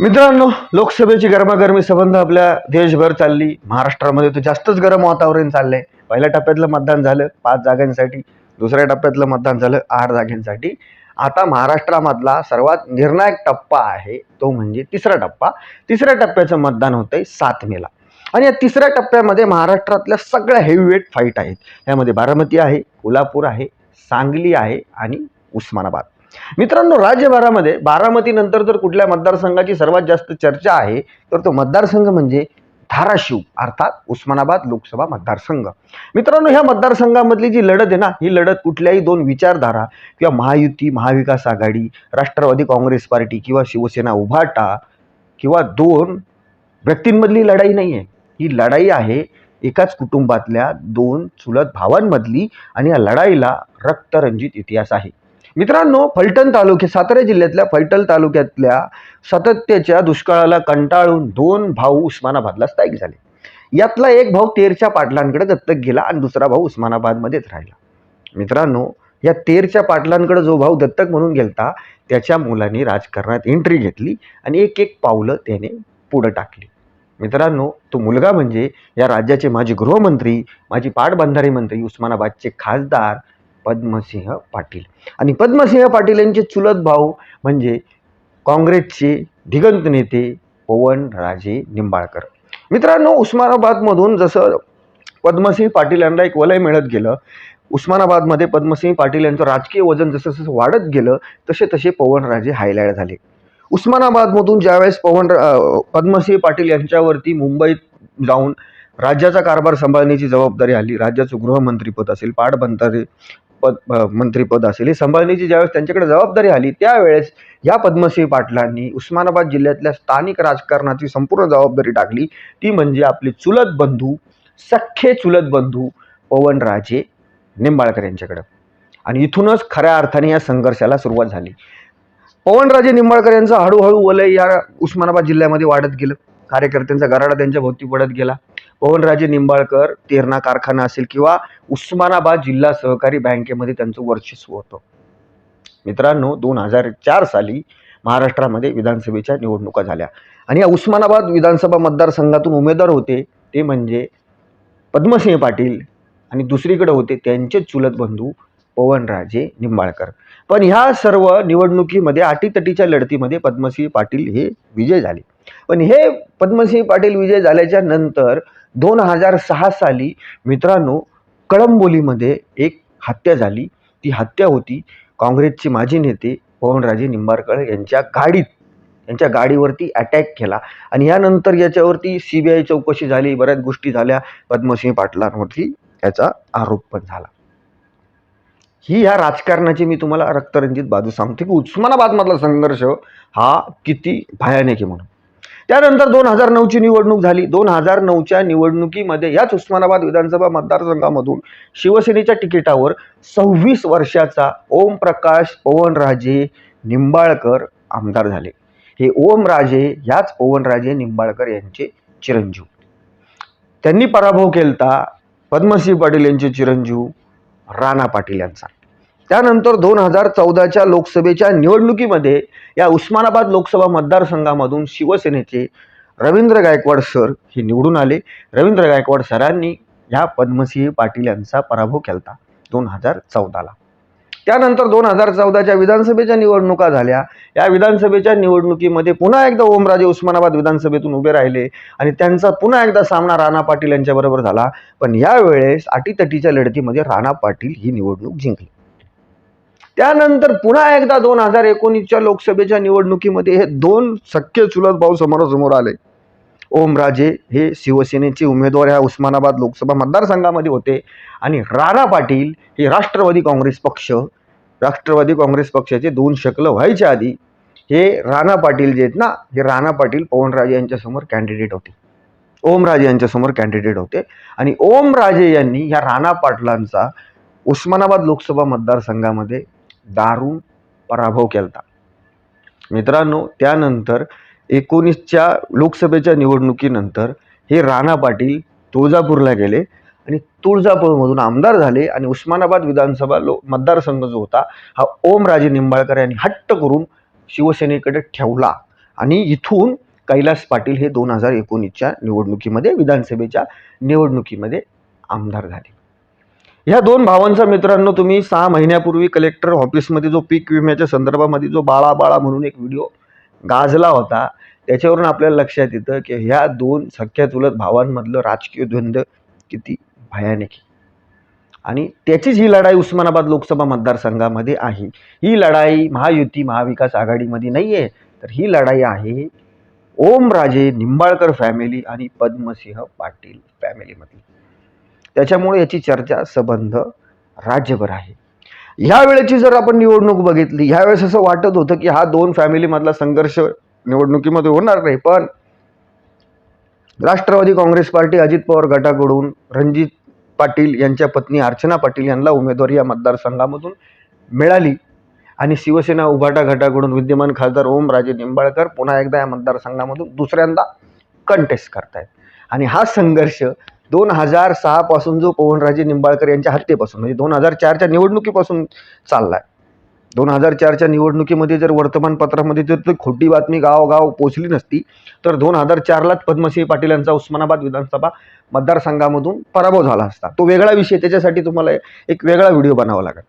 मित्रांनो लोकसभेची गरमागरमी संबंध आपल्या देशभर चालली. महाराष्ट्रामध्ये तर जास्तच गरम वातावरण चाललंय. पहिल्या टप्प्यातलं मतदान झालं पाच जागांसाठी. दुसऱ्या टप्प्यातलं मतदान झालं आठ जागांसाठी. आता महाराष्ट्रामधला सर्वात निर्णायक टप्पा आहे तो म्हणजे तिसरा टप्पा. तिसऱ्या टप्प्याचं मतदान होतंय सात मेला. आणि या तिसऱ्या टप्प्यामध्ये महाराष्ट्रातल्या सगळ्या हेवीवेट फाईट आहेत. यामध्ये बारामती आहे कोल्हापूर आहे सांगली आहे आणि उस्मानाबाद. मित्रांनो राज्यभरामध्ये बारामती नंतर जर कुठल्या मतदारसंघाची सर्वात जास्त चर्चा आहे तर तो मतदारसंघ म्हणजे धाराशिव अर्थात उस्मानाबाद लोकसभा मतदारसंघ. मित्रांनो ह्या मतदारसंघामधली जी लढत आहे ना ही लढत कुठल्याही दोन विचारधारा किंवा महायुती महाविकास आघाडी राष्ट्रवादी काँग्रेस पार्टी किंवा शिवसेना उभाटा किंवा दोन व्यक्तींमधली लढाई नाही आहे. ही लढाई आहे एकाच कुटुंबातल्या दोन चुलत भावांमधली आणि या लढाईला रक्तरंजित इतिहास आहे. मित्रांनो फलटण तालुक्या सातारा जिल्ह्यातल्या फलटण तालुक्यातल्या सातत्याच्या दुष्काळाला कंटाळून दोन भाऊ उस्मानाबादला स्थायिक झाले. यातला एक भाऊ तेरच्या पाटलांकडे दत्तक गेला आणि दुसरा भाऊ उस्मानाबादमध्येच राहिला. मित्रांनो या तेरच्या पाटलांकडे जो भाऊ दत्तक म्हणून गेलता त्याच्या मुलांनी राजकारणात एंट्री घेतली आणि एक एक पावलं त्याने पुढं टाकली. मित्रांनो तो मुलगा म्हणजे या राज्याचे माजी गृहमंत्री माजी पाटबंधारे मंत्री उस्मानाबादचे खासदार पद्मसिंह पाटील. आणि पद्मसिंह पाटील यांचे चुलत भाऊ म्हणजे काँग्रेसचे दिगंत नेते पवनराजे निंबाळकर. मित्रांनो उस्मानाबादमधून जसं पद्मसिंह पाटील यांना एक वलय मिळत गेलं उस्मानाबादमध्ये पद्मसिंह पाटील यांचं राजकीय वजन जसं जसं वाढत गेलं तसे तसे पवनराजे हायलाईट झाले. उस्मानाबादमधून ज्यावेळेस पवन पद्मसिंह पाटील यांच्यावरती मुंबईत जाऊन राज्याचा कारभार सांभाळण्याची जबाबदारी आली राज्याचं गृहमंत्रीपद असेल पाटबंधारे पद मंत्रीपद असेल हे सांभाळण्याची ज्यावेळेस त्यांच्याकडे जबाबदारी आली त्यावेळेस या पद्मसिंह पाटलांनी उस्मानाबाद जिल्ह्यातल्या स्थानिक राजकारणाची संपूर्ण जबाबदारी टाकली. ती म्हणजे आपले चुलत बंधू सख्खे चुलत बंधू पवनराजे निंबाळकर यांच्याकडं. आणि इथूनच खऱ्या अर्थाने या संघर्षाला सुरुवात झाली. पवनराजे निंबाळकर यांचं हळूहळू वलय या उस्मानाबाद जिल्ह्यामध्ये वाढत गेलं. कार्यकर्त्यांचा गराडा त्यांच्या भोवती पडत गेला. पवनराजे निंबाळकर तेरणा कारखाना असेल किंवा उस्मानाबाद जिल्हा सहकारी बँकेमध्ये त्यांचं वर्चस्व होतं. मित्रांनो दोन हजार चार साली महाराष्ट्रामध्ये विधानसभेच्या निवडणुका झाल्या. आणि या उस्मानाबाद विधानसभा मतदारसंघातून उमेदवार होते ते म्हणजे पद्मसिंह पाटील आणि दुसरीकडे होते त्यांचे चुलत बंधू पवनराजे निंबाळकर. पण ह्या सर्व निवडणुकीमध्ये अटीतटीच्या लढतीमध्ये पद्मसिंह पाटील हे विजय झाले. पण हे पद्मसिंह पाटील विजय झाल्याच्यानंतर दोन हजार सहा साली मित्रांनो कळंबोलीमध्ये एक हत्या झाली. ती हत्या होती. काँग्रेसचे माजी नेते पवनराजे निंबाळकर यांच्या गाडीत यांच्या गाडीवरती अटॅक केला. आणि यानंतर याच्यावरती सी बी आय चौकशी झाली बऱ्याच गोष्टी झाल्या. पद्मसिंह पाटलांवरती याचा आरोप पण झाला. ही ह्या राजकारणाची मी तुम्हाला रक्तरंजित बाजू सांगते की उस्मानाबादमधला संघर्ष हा किती भयानक आहे म्हणून. त्यानंतर दोन हजार नऊची निवडणूक झाली. दोन हजार नऊच्या निवडणुकीमध्ये याच उस्मानाबाद विधानसभा मतदारसंघामधून शिवसेनेच्या तिकिटावर सव्वीस वर्षाचा ओमप्रकाश पवनराजे निंबाळकर आमदार झाले. हे ओमराजे ह्याच पवनराजे निंबाळकर यांचे चिरंजीव. त्यांनी पराभव केलता पद्मसिंह पाटील यांचे चिरंजीव राणा पाटील यांचा. त्यानंतर दोन हजार चौदाच्या लोकसभेच्या निवडणुकीमध्ये या उस्मानाबाद लोकसभा मतदारसंघामधून शिवसेनेचे रवींद्र गायकवाड सर हे निवडून आले. रवींद्र गायकवाड सरांनी ह्या पद्मसिंह पाटील यांचा पराभव केला दोन हजार चौदाला. त्यानंतर दोन हजार चौदाच्या विधानसभेच्या निवडणुका झाल्या. या विधानसभेच्या निवडणुकीमध्ये पुन्हा एकदा ओमराजे उस्मानाबाद विधानसभेतून उभे राहिले आणि त्यांचा पुन्हा एकदा सामना राणा पाटील यांच्याबरोबर झाला. पण यावेळेस अटीतटीच्या लढतीमध्ये राणा पाटील ही निवडणूक जिंकली. त्यानंतर पुन्हा एकदा दोन हजार एकोणीसच्या लोकसभेच्या निवडणुकीमध्ये हे दोन सख्खे चुलत भाऊ समोरासमोर आले. ओमराजे हे शिवसेनेचे उमेदवार ह्या उस्मानाबाद लोकसभा मतदारसंघामध्ये होते. आणि राणा पाटील हे राष्ट्रवादी काँग्रेस पक्ष राष्ट्रवादी काँग्रेस पक्षाचे दोन शकलं व्हायच्या आधी हे राणा पाटील जे आहेत ना हे राणा पाटील पवनराजे यांच्यासमोर कॅन्डिडेट होते. ओमराजे यांच्यासमोर कॅन्डिडेट होते. आणि ओमराजे यांनी ह्या राणा पाटलांचा उस्मानाबाद लोकसभा मतदारसंघामध्ये दारुण पराभव केलता. मित्रांनो त्यानंतर एकोणीसच्या लोकसभेच्या निवडणुकीनंतर हे राणा पाटील तुळजापूरला गेले आणि तुळजापूरमधून आमदार झाले आणि उस्मानाबाद विधानसभा लो मतदारसंघ जो होता हा ओमराजे निंबाळकर यांनी हट्ट करून शिवसेनेकडे ठेवला. आणि इथून कैलास पाटील हे दोन हजार एकोणीसच्या निवडणुकीमध्ये विधानसभेच्या निवडणुकीमध्ये आमदार झाले. ह्या दोन भावांचा मित्रांनो तुम्ही सहा महिन्यापूर्वी कलेक्टर ऑफिसमध्ये जो पीक विम्याच्या संदर्भामध्ये जो बाळा बाळा म्हणून एक व्हिडिओ गाजला होता त्याच्यावरून आपल्याला लक्षात येतं की ह्या दोन सख्या चुलत भावांमधलं राजकीय द्वंद्व किती भयानक आहे. आणि त्याचीच ही लढाई उस्मानाबाद लोकसभा मतदारसंघामध्ये आहे. ही लढाई महायुती महाविकास आघाडीमध्ये नाही आहे तर ही लढाई आहे ओमराजे निंबाळकर फॅमिली आणि पद्मसिंह पाटील फॅमिलीमधली त्याच्यामुळे याची चर्चा संबंध राज्यभर आहे. ह्या वेळेची जर आपण निवडणूक बघितली ह्यावेळेस असं वाटत होतं की हा दोन फॅमिलीमधला संघर्ष निवडणुकीमध्ये होणार नाही पण राष्ट्रवादी काँग्रेस पार्टी अजित पवार गटाकडून रणजित पाटील यांच्या पत्नी अर्चना पाटील यांना उमेदवारी या मतदारसंघामधून मिळाली. आणि शिवसेना उभाटा गटाकडून विद्यमान खासदार ओमराजे निंबाळकर पुन्हा एकदा या मतदारसंघामधून दुसऱ्यांदा कंटेस्ट करतायत. आणि हा संघर्ष दोन हजार सहापासून जो पवनराजे निंबाळकर यांच्या हत्येपासून म्हणजे दोन हजार चारच्या निवडणुकीपासून चालला आहे दोन हजार चारच्या निवडणुकीमध्ये जर वर्तमानपत्रामध्ये जर ती खोटी बातमी गावोगाव पोचली नसती तर दोन हजार चारलाच पद्मसिंह पाटील यांचा उस्मानाबाद विधानसभा मतदारसंघामधून पराभव झाला असता. तो वेगळा विषय त्याच्यासाठी तुम्हाला एक वेगळा व्हिडिओ बनावा लागेल.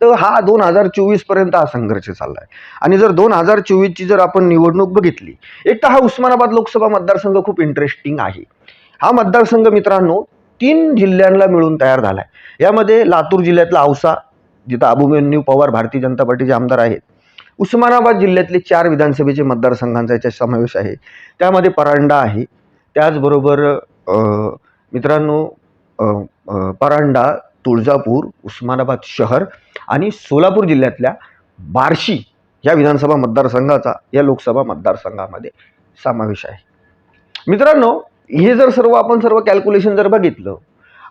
तर हा दोन हजार चोवीसपर्यंत हा संघर्ष चालला आहे आणि जर दोन हजार चोवीसची जर आपण निवडणूक बघितली एक तर हा उस्मानाबाद लोकसभा मतदारसंघ खूप इंटरेस्टिंग आहे. हा मतदारसंघ मित्रांनो तीन जिल्ह्यांना मिळून तयार झाला आहे यामध्ये लातूर जिल्ह्यातला औसा जिथं अभिमन्यू पवार भारतीय जनता पार्टीचे आमदार आहेत. उस्मानाबाद जिल्ह्यातले चार विधानसभेचे मतदारसंघांचा याच्यात समावेश आहे. त्यामध्ये परांडा आहे. त्याचबरोबर मित्रांनो परांडा तुळजापूर उस्मानाबाद शहर आणि सोलापूर जिल्ह्यातल्या बार्शी या विधानसभा मतदारसंघाचा या लोकसभा मतदारसंघामध्ये समावेश आहे. मित्रांनो हे जर सर्व आपण सर्व कॅल्क्युलेशन जर बघितलं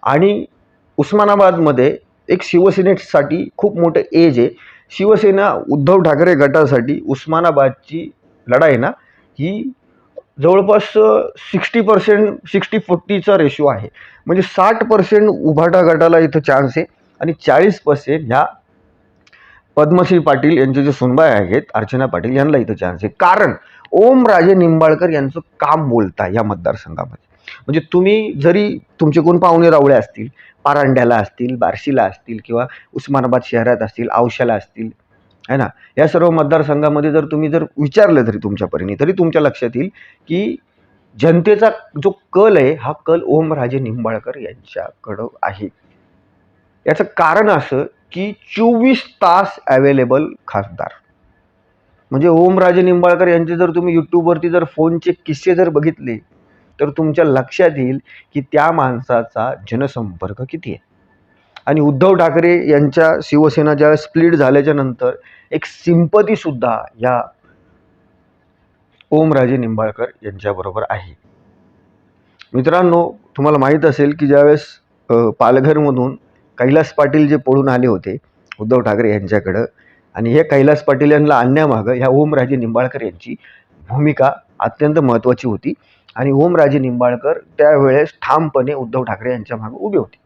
आणि उस्मानाबादमध्ये एक शिवसेनेसाठी खूप मोठं एज आहे. शिवसेना उद्धव ठाकरे गटासाठी उस्मानाबादची लढाई ना ही जवळपास सिक्स्टी पर्सेंट सिक्स्टी फोर्टीचा रेशो आहे. म्हणजे साठ पर्सेंट उभाटा गटाला इथं चान्स आहे आणि चाळीस पर्सेंट ह्या पद्मश्री पाटील यांचे जे सुनबाई आहेत अर्चना पाटील यांना इथं चान्स आहे. कारण ओमराजे निंबाळकर यांचं काम बोलता या मतदारसंघामध्ये. म्हणजे तुम्ही जरी तुमचे कोण पाहुणे रावळे असतील पारांड्याला असतील बार्शीला असतील किंवा उस्मानाबाद शहरात असतील औशाला असतील है ना? या सर्व मतदारसंघामध्ये जर तुम्ही जर विचारलं तरी तुमच्या परीने तरी तुमच्या लक्षात येईल की जनतेचा जो कल आहे हा कल ओमराजे निंबाळकर यांच्याकडं आहे. याचं कारण असं की चोवीस तास अवेलेबल खासदार. म्हणजे ओमराजे निंबाळकर यांचे जर तुम्ही यूट्यूबवरती जर फोनचे किस्से जर बघितले तर तुमच्या लक्षात येईल की त्या माणसाचा जनसंपर्क किती आहे. आणि उद्धव ठाकरे यांच्या शिवसेना ज्या स्प्लिट झाल्याच्यानंतर एक सिंपतीसुद्धा या ओमराजे निंबाळकर यांच्याबरोबर आहे. मित्रांनो तुम्हाला माहीत असेल की ज्यावेळेस पालघरमधून कैलास पाटील जे पळून आले होते उद्धव ठाकरे यांच्याकडं आणि हे कैलास पाटील यांना आणण्यामागं ह्या ओमराजे निंबाळकर यांची भूमिका अत्यंत महत्त्वाची होती. आणि ओमराजे निंबाळकर त्यावेळेस ठामपणे उद्धव ठाकरे यांच्या मागे उभे होते.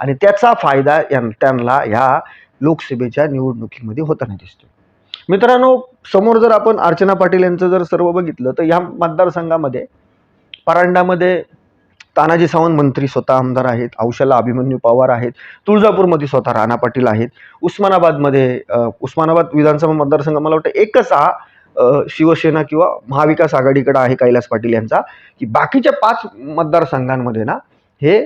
आणि त्याचा फायदा यां त्यांना ह्या लोकसभेच्या निवडणुकीमध्ये होताना दिसतो मित्रांनो समोर जर आपण अर्चना पाटील यांचं जर सर्व बघितलं तर ह्या मतदारसंघामध्ये परांडामध्ये तानाजी सावंत मंत्री स्वतः आमदार आहेत औशाला अभिमन्यू पवार आहेत तुळजापूरमध्ये स्वतः राणा पाटील आहेत. उस्मानाबादमध्ये उस्मानाबाद विधानसभा मतदारसंघ मला वाटतं एकच हा शिवसेना किंवा महाविकास आघाडीकडे आहे कैलास पाटील यांचा. की बाकीच्या पाच मतदारसंघांमध्ये ना हे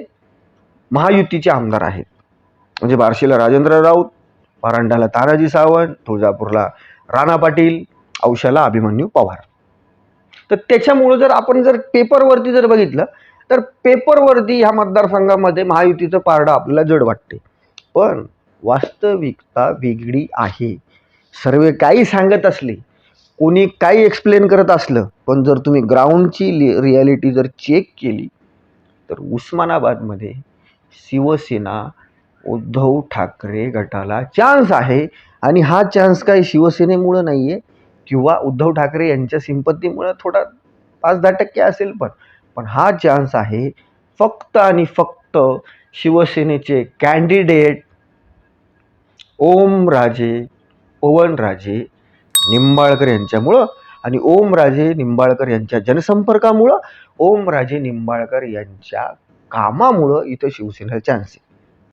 महायुतीचे आमदार आहेत. म्हणजे बार्शीला राजेंद्र राऊत परांडाला तानाजी सावंत तुळजापूरला राणा पाटील औशाला अभिमन्यू पवार. तर त्याच्यामुळं जर आपण जर पेपरवरती जर बघितलं तर पेपरवरती ह्या मतदारसंघामध्ये महायुतीचं पारडं आपल्याला जड वाटते. पण वास्तविकता वेगळी आहे. सर्वे काही सांगत असले कोणी काही एक्सप्लेन करत असलं पण जर तुम्ही ग्राउंडची रियालिटी जर चेक केली तर उस्मानाबादमध्ये शिवसेना उद्धव ठाकरे गटाला चान्स आहे. आणि हा चान्स काही शिवसेनेमुळं नाही आहे किंवा उद्धव ठाकरे यांच्या सिंपत्तीमुळं थोडा पाच दहा टक्के असेल पण. पण हा चान्स आहे फक्त आणि फक्त शिवसेनेचे कॅन्डिडेट ओमराजे पवनराजे निंबाळकर यांच्यामुळं आणि ओमराजे निंबाळकर यांच्या जनसंपर्कामुळं ओमराजे निंबाळकर यांच्या कामामुळं इथं शिवसेनेला चान्स आहे.